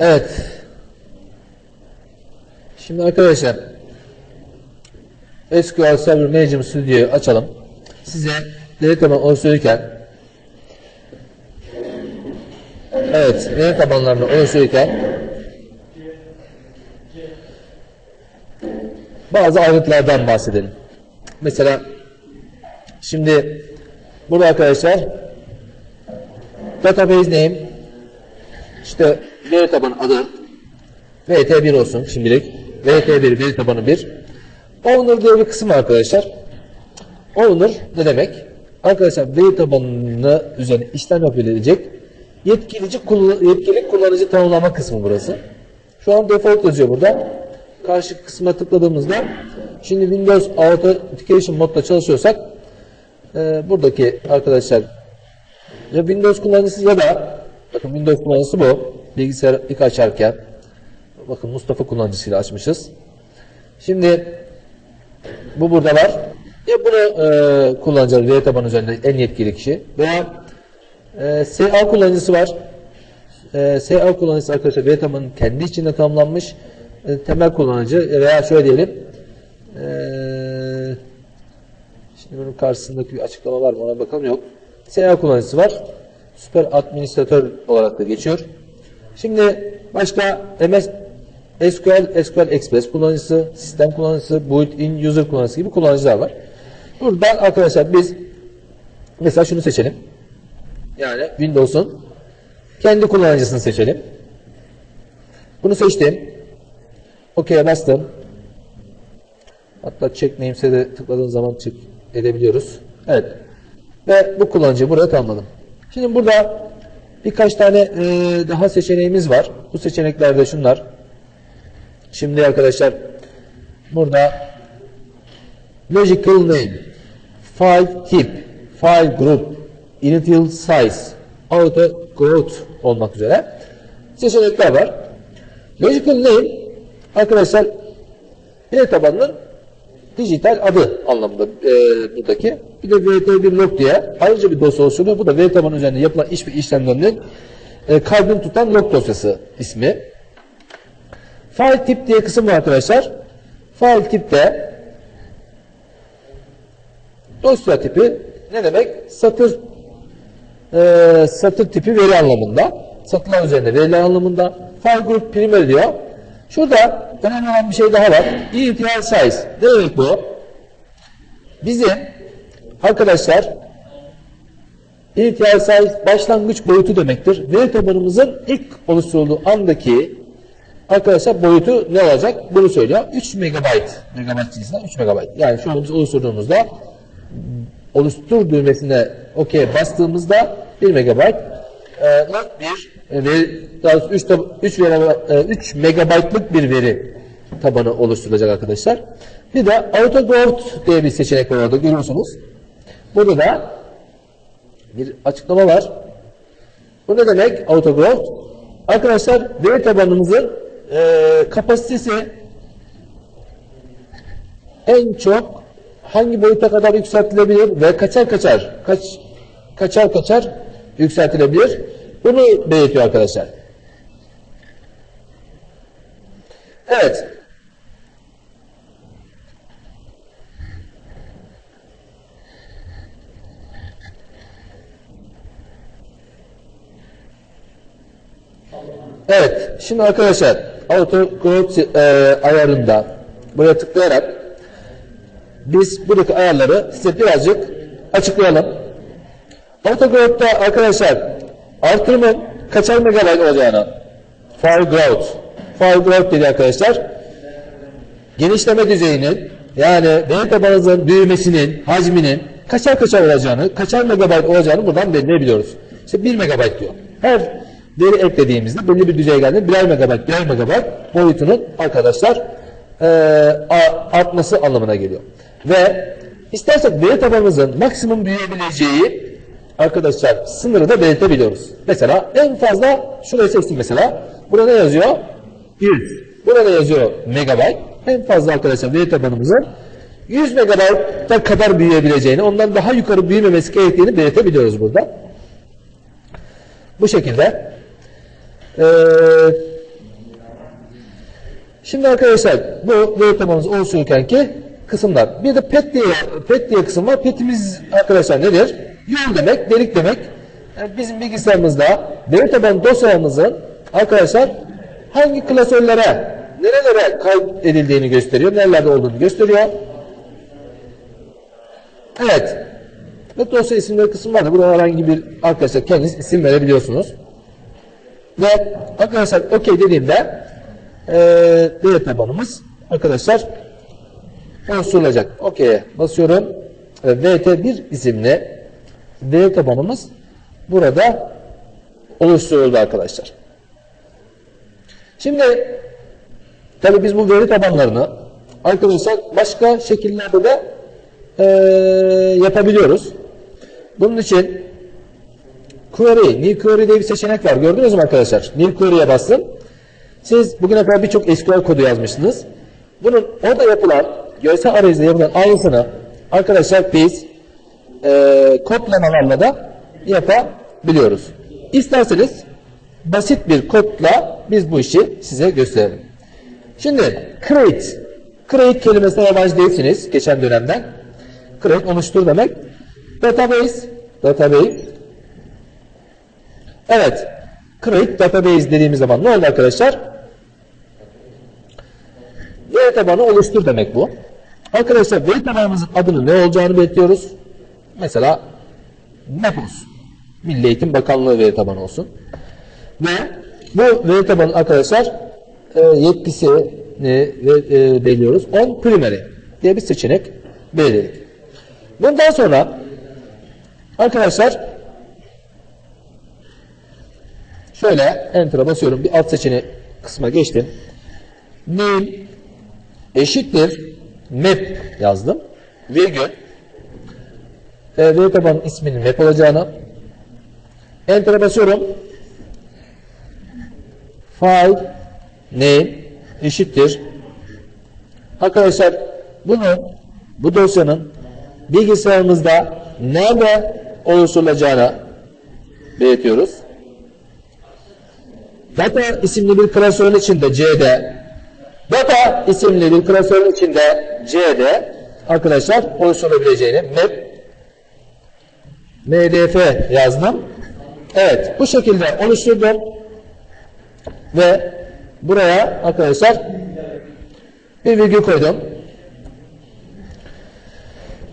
Evet. Şimdi arkadaşlar SQL Server Management Studio'yu açalım. Size veri tabanı oluştururken Evet, veri tabanlarını oluştururken bazı ayrıntılardan bahsedelim. Mesela şimdi burada arkadaşlar database name işte veri tabanı adı VT1 olsun şimdilik. VT1 veri tabanı 1. Owner diye bir kısım arkadaşlar. Owner ne demek? Arkadaşlar veri tabanını üzerine işlem yapabilecek yetkilici yetkili kullanıcı tanımlama kısmı burası. Şu an default yazıyor burada. Karşı kısma tıkladığımızda şimdi Windows Authentication modda çalışıyorsak e, buradaki arkadaşlar ya Windows kullanıcısı ya da bakın Windows kullanıcısı bu. Bilgisayar ilk açarken bakın Mustafa kullanıcısıyla açmışız. Şimdi bu burada var. Ya bunu e, kullanacağız veri tabanı üzerinde en yetkili kişi veya e, SA kullanıcısı var. E, SA kullanıcısı arkadaşlar veri tabanının kendi içinde tanımlanmış e, temel kullanıcı veya şöyle diyelim e, Şimdi bunun karşısındaki bir açıklama var mı ona bakalım yok. SA kullanıcısı var. Süper administratör olarak da geçiyor. Şimdi başka MS SQL, SQL Express kullanıcısı, sistem kullanıcısı, built-in user kullanıcısı gibi kullanıcılar var. Burada arkadaşlar biz mesela şunu seçelim. Yani Windows'un kendi kullanıcısını seçelim. Bunu seçtim. OK'ye bastım. Hatta check names'e de tıkladığım zaman check edebiliyoruz. Evet. Ve bu kullanıcıyı buraya tanımladım. Şimdi burada birkaç tane e, daha seçeneğimiz var. Bu seçeneklerde şunlar. Şimdi arkadaşlar burada logical name, file tip, file group, initial size, auto growth olmak üzere seçenekler var. Logical name arkadaşlar veri tabanının dijital adı anlamında e, buradaki. Bir de VT1 log diye ayrıca bir dosya oluşturuyor. Bu da veri tabanı üzerinde yapılan iş işlemlerinin e, kaydını tutan log dosyası ismi. File tip diye kısım var arkadaşlar. File tipte dosya tipi ne demek? Satır e, satır tipi veri anlamında. Satırlar üzerinde veriler anlamında. File group primer diyor. Şurada önemli olan bir şey daha var. Initial size. Ne demek bu? Bizim arkadaşlar initial size başlangıç boyutu demektir. Veri tabanımızın ilk oluşturulduğu andaki arkadaşlar boyutu ne olacak? Bunu söylüyor. 3 megabayt. Megabayt cinsinden 3 megabayt. Yani şu an biz oluşturduğumuzda oluştur düğmesine OK bastığımızda 1 megabayt e, bir e, veri, daha doğrusu 3, 3, veri, 3 megabaytlık bir veri tabanı oluşturulacak arkadaşlar. Bir de AutoGrowth diye bir seçenek var orada görüyorsunuz. Burada da bir açıklama var. Bu ne demek AutoGrowth? Arkadaşlar veri tabanımızın e, kapasitesi en çok hangi boyuta kadar yükseltilebilir ve kaçar kaçar kaç kaçar kaçar yükseltilebilir. Bunu belirtiyor arkadaşlar. Evet. Evet. Şimdi arkadaşlar auto growth e, ayarında buraya tıklayarak biz buradaki ayarları size birazcık açıklayalım. Autogrowth'ta arkadaşlar artırımın kaçar megabayt olacağını file growth file growth dedi arkadaşlar genişleme düzeyinin yani veri tabanınızın büyümesinin hacminin kaçar kaçar olacağını kaçar megabayt olacağını buradan belirleyebiliyoruz. İşte 1 megabayt diyor. Her veri eklediğimizde belli bir düzeye geldiğinde birer megabayt birer megabayt boyutunun arkadaşlar e, artması anlamına geliyor. Ve istersek veri tabanımızın maksimum büyüyebileceği arkadaşlar sınırı da belirtebiliyoruz. Mesela en fazla şurayı seçtik mesela. Burada ne yazıyor? 100. Burada ne yazıyor? Megabayt. En fazla arkadaşlar veri tabanımızın 100 megabayta kadar büyüyebileceğini, ondan daha yukarı büyümemesi gerektiğini belirtebiliyoruz burada. Bu şekilde. Ee, Şimdi arkadaşlar bu veri tabanımız oluştururken ki kısımlar. Bir de pet diye pet diye kısım var. Petimiz arkadaşlar nedir? Yol demek, delik demek. Yani bizim bilgisayarımızda veri tabanı dosyalarımızın arkadaşlar hangi klasörlere, nerelere kaydedildiğini gösteriyor, nerelerde olduğunu gösteriyor. Evet. Ve dosya isimleri kısmı var da burada herhangi bir arkadaşlar kendiniz isim verebiliyorsunuz. Ve arkadaşlar OK dediğimde eee veri tabanımız arkadaşlar oluşturulacak. OK'ye basıyorum. Ve VT1 isimli veri tabanımız burada oluşturuldu arkadaşlar. Şimdi tabii biz bu veri tabanlarını arkadaşlar başka şekillerde de eee, yapabiliyoruz. Bunun için query, new query diye bir seçenek var. Gördünüz mü arkadaşlar? New query'e bastım. Siz bugüne kadar birçok SQL kodu yazmışsınız. Bunun orada yapılan, görsel arayüzde yapılan aynısını arkadaşlar biz eee kodlamalarla da yapabiliyoruz. İsterseniz basit bir kodla biz bu işi size gösterelim. Şimdi create, create kelimesine yabancı değilsiniz geçen dönemden. Create oluştur demek. Database, database. Evet, create database dediğimiz zaman ne oldu arkadaşlar? Veri tabanı oluştur demek bu. Arkadaşlar veri tabanımızın adını ne olacağını bekliyoruz. Mesela MAP olsun. Milli Eğitim Bakanlığı veri tabanı olsun. Ve bu veri tabanı arkadaşlar e, yetkisini ve, e, belirliyoruz. On primary diye bir seçenek belirledik. Bundan sonra arkadaşlar şöyle enter'a basıyorum. Bir alt seçeneği kısma geçtim. Name eşittir map yazdım. Virgül veri tabanının isminin map olacağını enter'a basıyorum. File name eşittir. Arkadaşlar bunu bu dosyanın bilgisayarımızda nerede oluşturulacağını belirtiyoruz. Data isimli bir klasörün içinde C'de Data isimli bir klasörün içinde C'de arkadaşlar oluşturulabileceğini map mdf yazdım. Evet bu şekilde oluşturdum ve buraya arkadaşlar bir virgül koydum.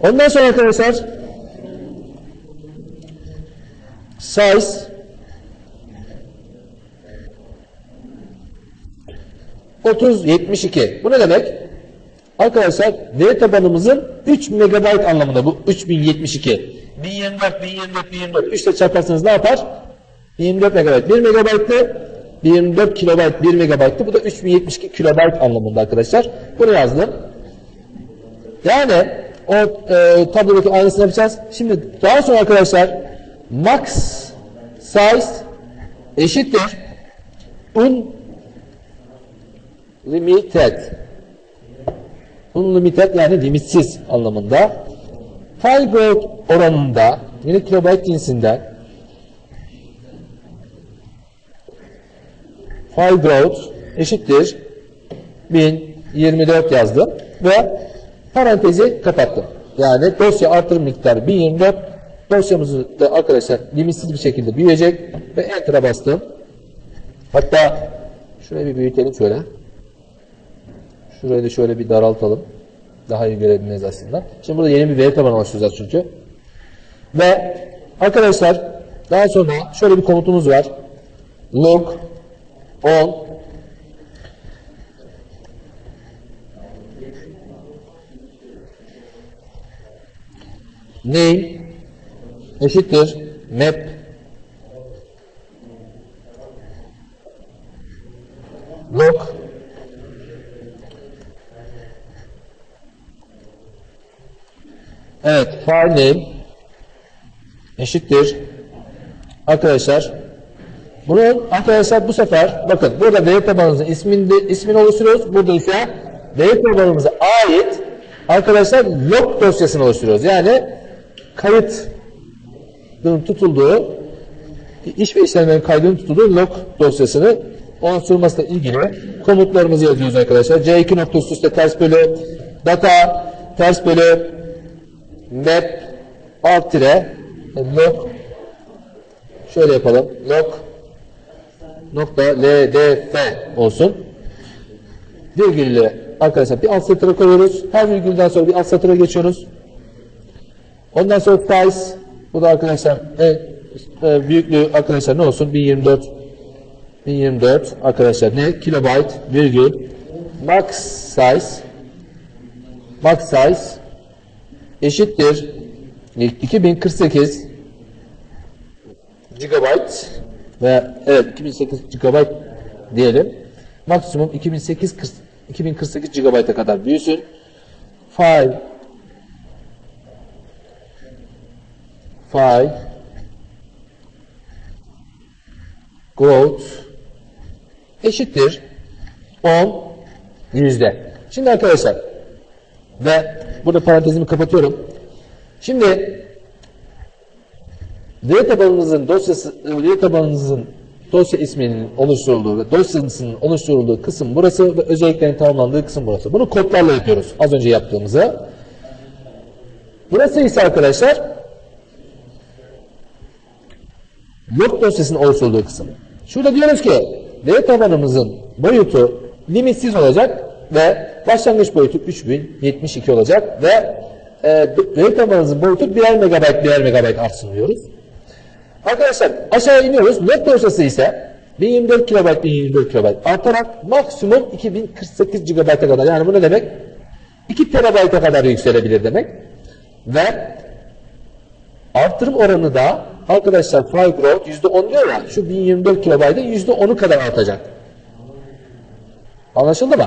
Ondan sonra arkadaşlar size 30 72. Bu ne demek? Arkadaşlar veri tabanımızın 3 MB anlamında bu 3072. 1024 1024 1024 3 ile çarparsanız ne yapar? 1024 MB. 1 MB'de 24 KB 1 MB'tı. Bu da 3072 KB anlamında arkadaşlar. Bunu yazdım. Yani o e, tablodaki aynısını yapacağız. Şimdi daha sonra arkadaşlar max size eşittir un limited unlimited yani limitsiz anlamında file growth oranında yine kilobayt cinsinden file growth eşittir 1024 yazdım ve parantezi kapattım. Yani dosya artırım miktarı 1024 dosyamızı da arkadaşlar limitsiz bir şekilde büyüyecek ve enter'a bastım. Hatta şurayı bir büyütelim şöyle. Şurayı da şöyle bir daraltalım. Daha iyi görebiliriz aslında. Şimdi burada yeni bir veri tabanı oluşturacağız çünkü. Ve arkadaşlar daha sonra şöyle bir komutumuz var. Log on name eşittir map log Evet, name eşittir. Arkadaşlar bunun arkadaşlar bu sefer bakın burada veri tabanımızın ismini, ismini oluşturuyoruz. Burada ise veri tabanımıza ait arkadaşlar log dosyasını oluşturuyoruz. Yani kayıt tutulduğu iş ve işlemlerin kaydının tutulduğu log dosyasını oluşturulmasıyla ilgili komutlarımızı yazıyoruz arkadaşlar. C2 noktası üstte ters bölü data ters bölü map alt tire log şöyle yapalım. Log nokta ldf olsun. Virgülle arkadaşlar bir alt satıra koyuyoruz. Her virgülden sonra bir alt satıra geçiyoruz. Ondan sonra size bu da arkadaşlar e, e, büyüklüğü arkadaşlar ne olsun? 1024 1024 arkadaşlar ne? Kilobyte virgül max size max size eşittir 2048 gigabyte ve evet 2008 gigabyte diyelim. Maksimum 2008 2048 gigabyte'a kadar büyüsün. File file growth eşittir 10 yüzde. Şimdi arkadaşlar ve burada parantezimi kapatıyorum. Şimdi veri tabanınızın dosyası veri tabanınızın dosya isminin oluşturulduğu ve dosyasının oluşturulduğu kısım burası ve özelliklerin tamamlandığı kısım burası. Bunu kodlarla yapıyoruz. Az önce yaptığımızı. Burası ise arkadaşlar yok dosyasının oluşturulduğu kısım. Şurada diyoruz ki veri tabanımızın boyutu limitsiz olacak ve başlangıç boyutu 3072 olacak ve e, veri tabanımızın boyutu birer megabayt birer megabayt artsın diyoruz. Arkadaşlar aşağı iniyoruz. Net dosyası ise 1024 KB 1024 KB artarak maksimum 2048 GB'a kadar yani bu ne demek? 2 TB'a kadar yükselebilir demek. Ve artırım oranı da arkadaşlar file growth %10 diyor ya şu 1024 KB'da %10'u kadar artacak. Anlaşıldı mı?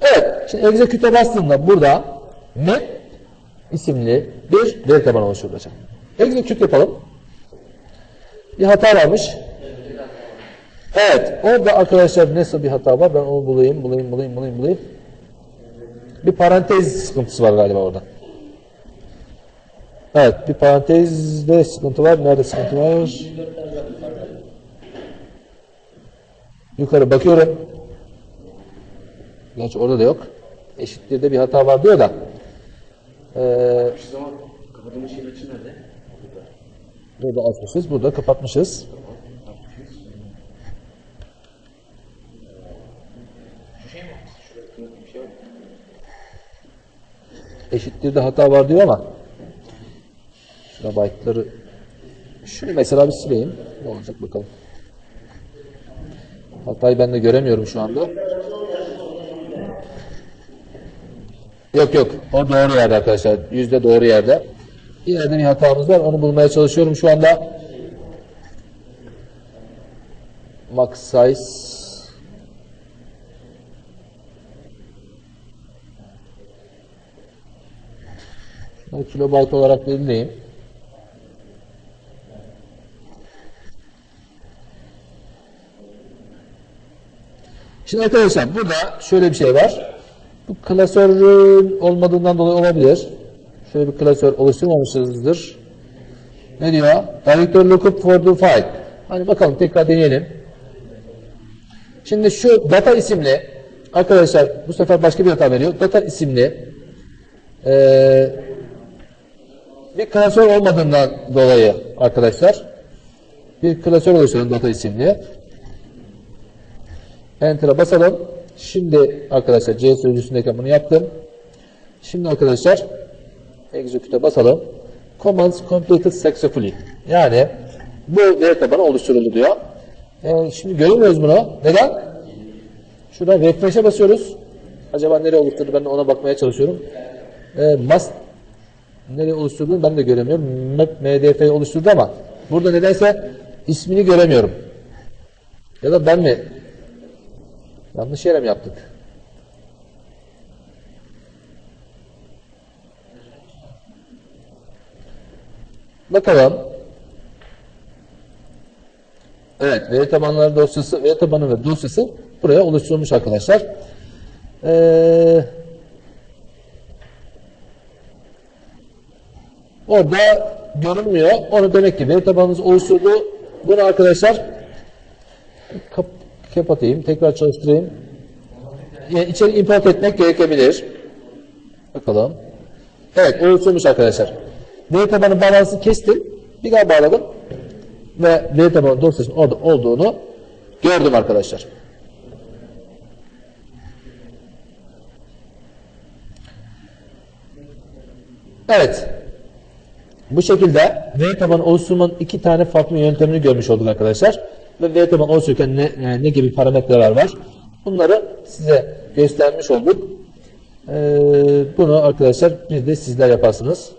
Evet. Şimdi execute'e bastığımda burada map isimli bir veri tabanı oluşturulacak. Execute yapalım. Bir hata varmış. Evet. Orada arkadaşlar nasıl bir hata var? Ben onu bulayım, bulayım, bulayım, bulayım, bulayım. Bir parantez sıkıntısı var galiba orada. Evet. Bir parantezde sıkıntı var. Nerede sıkıntı var? Yukarı bakıyorum. Gerçi orada da yok. Eşitliğinde bir hata var diyor da. Ee? Burada açmışız, burada kapatmışız. Var. Eşitliğinde hata var diyor ama şurada byte'ları şunu mesela bir sileyim. Ne olacak bakalım. Hatayı ben de göremiyorum şu anda. Yok yok. O doğru yerde arkadaşlar. Yüzde doğru yerde. Bir yerde bir hatamız var. Onu bulmaya çalışıyorum şu anda. Max size Şunu kilobayt olarak belirleyeyim. Şimdi arkadaşlar burada şöyle bir şey var. Bu klasörün olmadığından dolayı olabilir. Şöyle bir klasör oluşturmamışızdır. Ne diyor? Director lookup for the file. Hani bakalım tekrar deneyelim. Şimdi şu data isimli arkadaşlar bu sefer başka bir hata veriyor. Data isimli eee bir klasör olmadığından dolayı arkadaşlar bir klasör oluşturun data isimli. Enter'a basalım. Şimdi arkadaşlar C sözcüsündeyken bunu yaptım. Şimdi arkadaşlar execute'e basalım. Commands completed successfully. Yani bu veri tabanı oluşturuldu diyor. Ee, şimdi göremiyoruz bunu. Neden? Şuradan refresh'e basıyoruz. Acaba nereye oluşturdu? Ben de ona bakmaya çalışıyorum. Ee, must nereye oluşturduğunu ben de göremiyorum. Map MDF'yi oluşturdu ama burada nedense ismini göremiyorum. Ya da ben mi yanlış yere mi yaptık? Bakalım. Evet, veri tabanları dosyası, veri tabanı ve dosyası buraya oluşturulmuş arkadaşlar. Ee, orada görünmüyor. Onu demek ki veri tabanınız oluşturdu. Bunu arkadaşlar kap- Kapatayım. Tekrar çalıştırayım. Yani içeri import etmek gerekebilir. Bakalım. Evet oluşturmuş arkadaşlar. Veri tabanı bağlantısı kestim. Bir daha bağladım. Ve veri tabanı dosyasının orada olduğunu gördüm arkadaşlar. Evet. Bu şekilde veri tabanı oluşturmanın iki tane farklı yöntemini görmüş olduk arkadaşlar. Ve veri tabanı oluştururken ne, yani ne gibi parametreler var? Bunları size göstermiş olduk. Ee, bunu arkadaşlar bir de sizler yaparsınız.